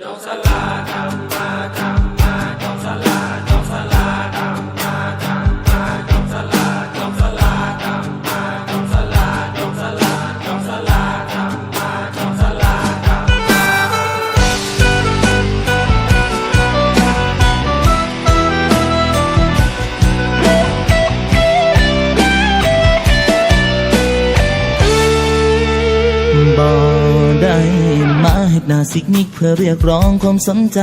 บ่ หน้าสิกนิกเพื่อเรียกร้องความสนใจ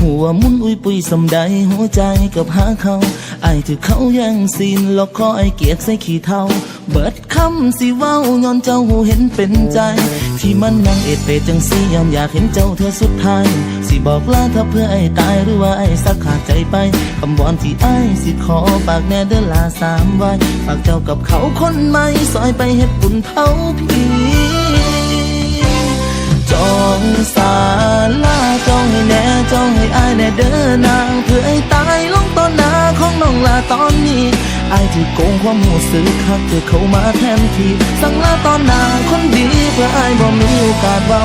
หัวมุนอุ้ยปุยสำใดหัวใจกับหาเขาไอ้ที่เขาแย่งซีนแล้วคอยเกียกใส่ขี้เท่า เบิดคำสิเว้าย้อนเจ้าหูเห็นเป็นใจ ที่มันนั่งเอ็ดเปจังสิยอนอยากเห็นเจ้าเธอสุดท้าย สิบอกลาถ้าเพื่อไอ้ตายหรือว่าไอ้สักขาดใจไปคำวอนที่ไอ้สิขอปากแน่เด้อลาสามไว้ฝากเจ้ากับเขาคนใหม่ซอยไปเฮ็ดบุญเผาพี่ จองสาลาจองให้แน่จองให้อายแน่เด้อนางเพื่อให้ตายลงตอนหน้าของน้องลาตอนนี้อายที่โกงความหูสึกคักเธอเข้ามาแทนที่สั่งลาตอนหน้าคนดีเพื่ออายบ่มีโอกาสเว้า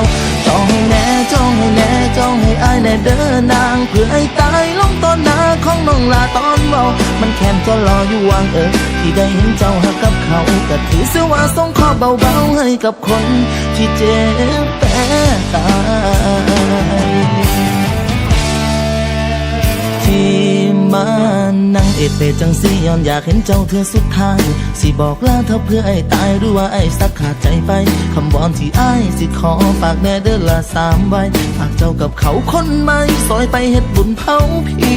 จองให้แน่จ้องให้แน่จ้องให้อายแน่เด้อนางเพื่อให้ตายลงตอนหน้าของน้องลาตอนเมามันแค้นจะรออยู่วางเออที่ได้เห็นเจ้าหักกับเขาก็ถือเสว่าส่งข้อเบาๆให้กับคนที่เจ็บแต่ตาย มานั่งเอ็ดเปจังสิย้อนอยากเห็นเจ้าเธอสุดท้าย สิบอกลาเธอเพื่อไอ้ตายหรือว่าไอ้สักขาดใจไปคำวอนที่ไอ้ายสิขอฝากแน่เด้อละสามใบฝากเจ้ากับเขาคนใหม่ซอยไปเฮ็ดบุญเผาผี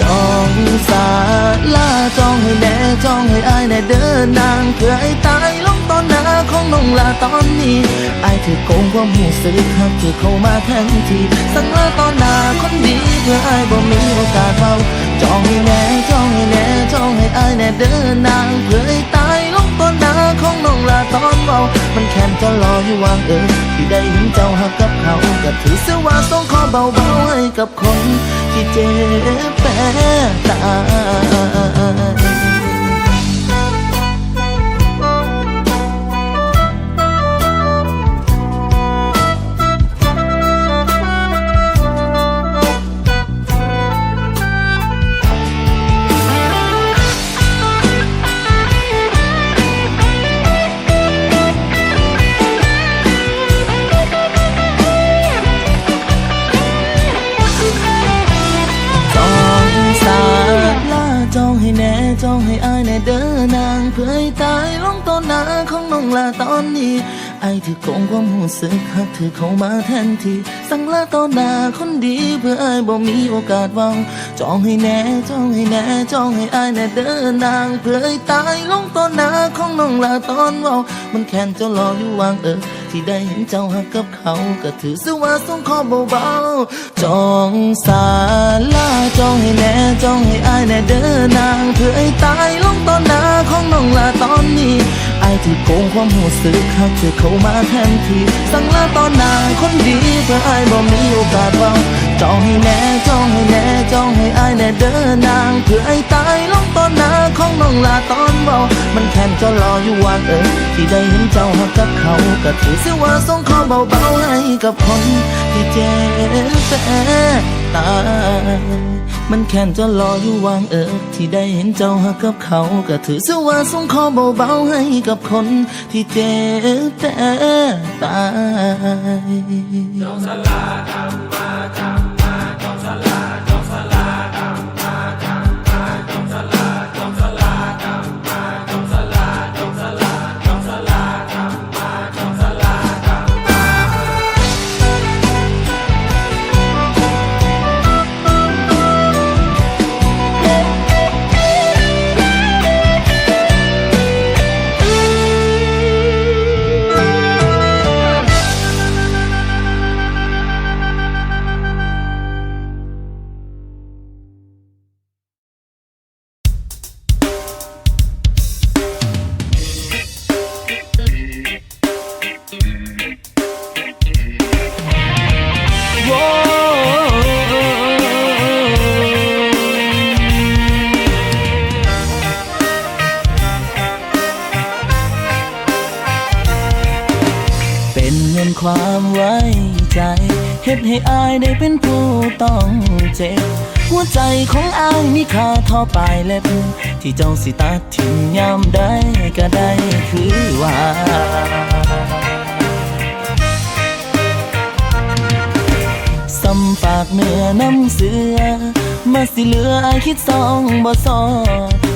จองสาลาจองให้แน่จองให้อายแน่เด้อนางเพื่อไอ้ตายล ตอนหน้าของน้องลาตอนนี้ไอ้ถือโกงความหูสึกหักถือเข้ามาแทนที่สั่งลาตอนหน้าคนดีเพื่อไอ้บ่มีโอกาสเฝ้าจองให้แน่จองให้แน่จองให้อายแน่เด้อนางเพื่อไอ้ตายลงตอนหน้าของน้องลาตอนเบามันแค้นจะรออยู่วางเออที่ได้เห็นเจ้าหักกับเขาก็ถือเสว่าต้องขอเบาๆให้กับคนที่เจ็บแต่ตาย องให้อายแน่เด้อนาง เพื่อให้ตายลงตอนหน้าของน้องลาตอนนี้ ไอายถือโกงความหูสึกหักถือเข้ามาแทนที่สั่งลาต่อหน้าคนดีเพื่อไอายบ่มีโอกาสเว้าจองให้แน่จองให้แน่จองให้ไอายแน่เด้อนางเพื่อให้ตายลงต่อหน้าของน้องลาตอนเว้ามันแค้นเจ้ารออยู่วางเออที่ได้เห็นเจ้าหักกับเขาก็ถือซะว่าส่งขอเบาๆจองสาลาจองให้แน่จองให้อายแน่เด้อนางเพื่อให้ตายลงตอนหน้าของน้องลาตอนนี้ายที่โกงความหูสึกหักเธอเข้ามาแทนที่สั่งลาตอนหน้าคนดีเพื่ออายบ่มีโอกาสเว้าจองให้แน่จองให้แน่จองให้อายแน่เด้อนางเพื่อไอ้ตายลงตอนหน้าของน้องลาตอน เบามันแค้นจะรออยู่วางเออที่ได้เห็นเจ้าหักกับเขาก็ถือเสียว่าส่งข้อเบาๆให้กับคนที่เจ็บแต่ตายมันแค้นจะรออยู่วางเออที่ได้เห็นเจ้าหักกับเขาก็ถือเสียว่าส่งข้อเบาๆให้กับคนที่เจ็บแต่ตายเให้อายได้เป็นผู้ต้องเจ็บ หัวใจของอายมีค่าเท่าปลายเล็บ ที่เจ้าสิตัดทิ้งยามได้ก็ได้คือว่าสำปากเนื้อน้ำเสือ มาสิเหลืออายคิดสองบ่ซอ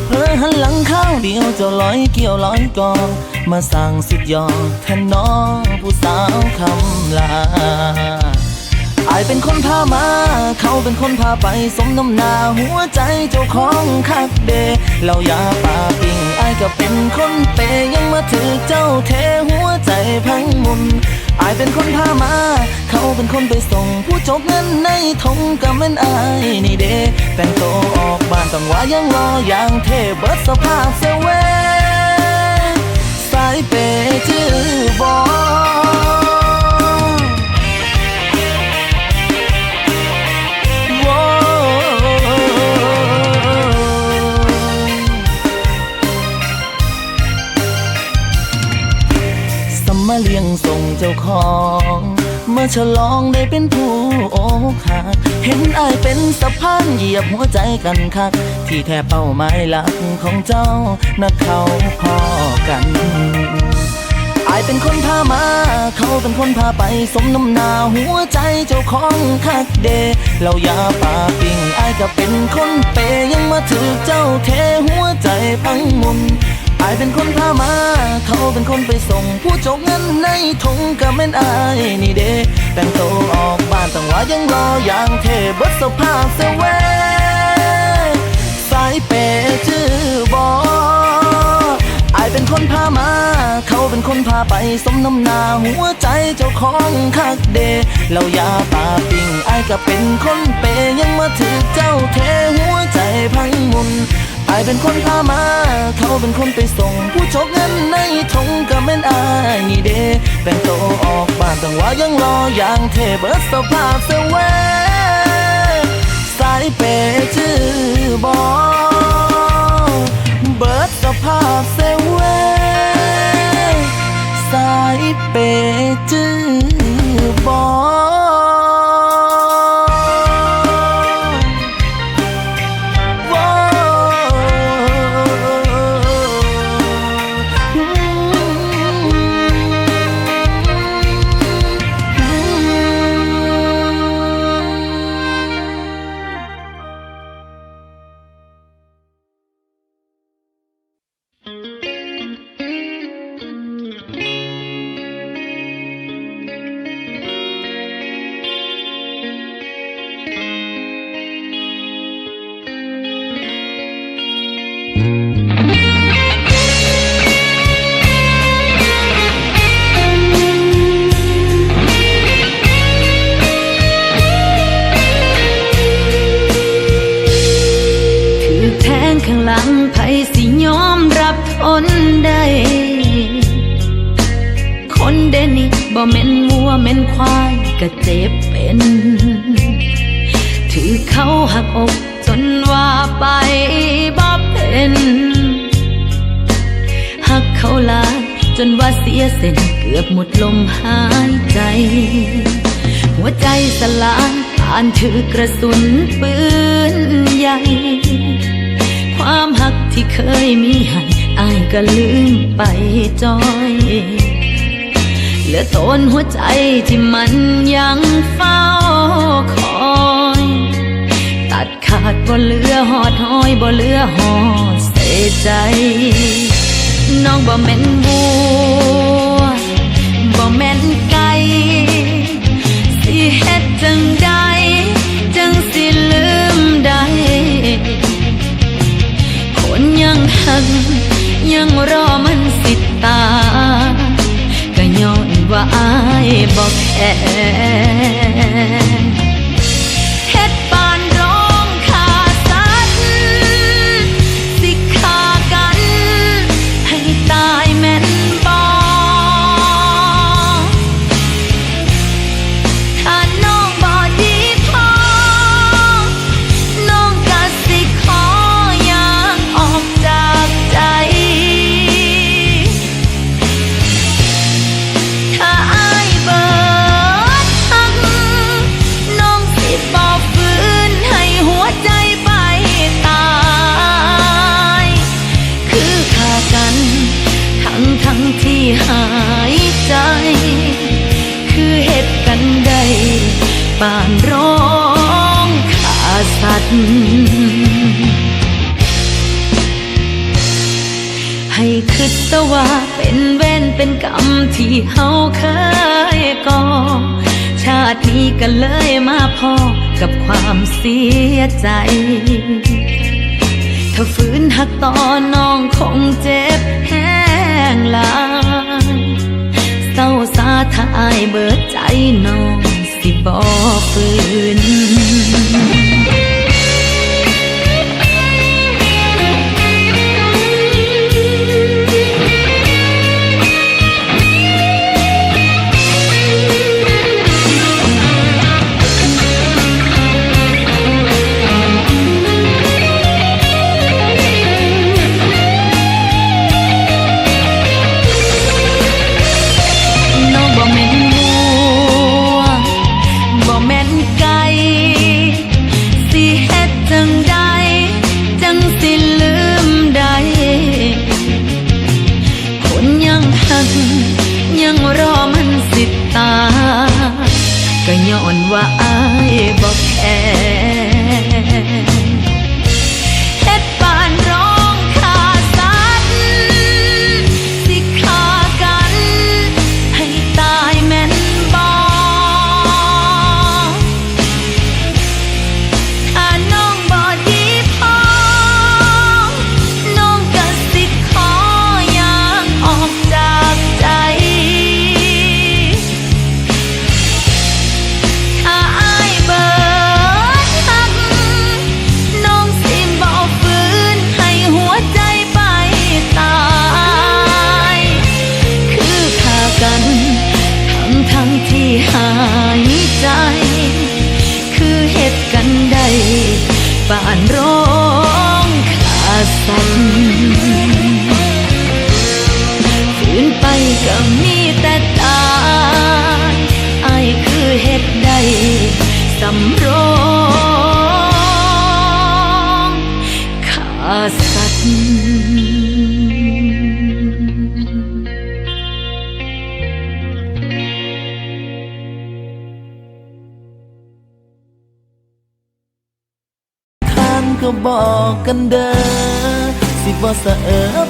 เพอหันหลังข้าวเดียวเจ้าลอยเกี่ยวลอยกองมาสั่งสุดยอดแทนน้องผู้สาวคำลา อายเป็นคนพามา เขาเป็นคนพาไปสมน้ำหนาหัวใจเจ้าของคักเดเราอย่าป่าปิ่งอายก็เป็นคนเปย์ยังมาถือเจ้าเทหัวใจพังมุนอายเป็นคนพามา เขาเป็นคนไปส่ง ผู้จกเงินในทงก็แม่นอายนี่เดแต่งโตออกบ้านต้องว่ายังรออย่างเทเบิดสภาพเซเวสายเปย์ชื่อบอ ฉลองได้เป็นผู้โอกหักเห็นอายเป็นสะพานเหยียบหัวใจกันคัก ที่แท้เป้าหมายหลักของเจ้านักเขาพอกันอายเป็นคนพามา เขาเป็นคนพาไปสมน้ำหนาหัวใจเจ้าของคักเดเราอย่าป่าปิ่งอายก็เป็นคนเปย์ยังมาถือเจ้าเทหัวใจพังมุน อายเป็นคนพามาเขาเป็นคนไปส่ง ผู้จกเงินในถุงก็แม่นอายนี่เดแต่งตัวออกบ้านตั้งว่ายังรออย่างเทบิดสภาพเสเวสายเปย์ชื่อบออายเป็นคนพามา เขาเป็นคนพาไปสมน้ำนาหัวใจเจ้าของคักเดเรายาปาปิ่งอายก็เป็นคนเปย์ยังมาถือเจ้าเทหัวใจพังมุนายเป็นคนพามา เขาเป็นคนไปส่ง ผู้ชกเงินในทงก็แม่นอายนี่เดแต่งตัวออกบ้านตั้งว่ายังรออย่างเทเบิดสภาพเสเวสายเปชื่อบอเบิดสภาพเซเวสายเปจื้อบอ ข้างหลังไผสิยอมรับทนได้ คนเดยวนี่บ่แม่นวัวแม่นควายก็เจ็บเป็น ถือเขาหักอกจนว่าไปบ่เป็น เขาลาย จนว่าเสียเส้นเกือบหมดลมหายใจ หัวใจสลายผ่านถือกระสุนปืนใหญ่ ความหักที่เคยมีให้อายก็ลืมไปจอยเหลือตนหัวใจที่มันยังเฝ้าคอยตัดขาดบ่เหลือหอดห้อยบ่เหลือหอดเสียใจ น้องบ่แม่นบัวบ่แม่นไก่สิเฮ็ดจังใดจังสิลืมได้คนยังหักยังรอมันสิตา ก็ย้อนว่าอายบอกแค่ ที่เฮาเคยก่อชาตินี้ก็เลยมาพอกับความเสียใจ ถ้าฝืนหักต่อน้องคงเจ็บแห้งลายเศร้าซาทายเบิดใจน้องสิบอกฝืน ก็บอกกันเด้อสิบ่สะเออ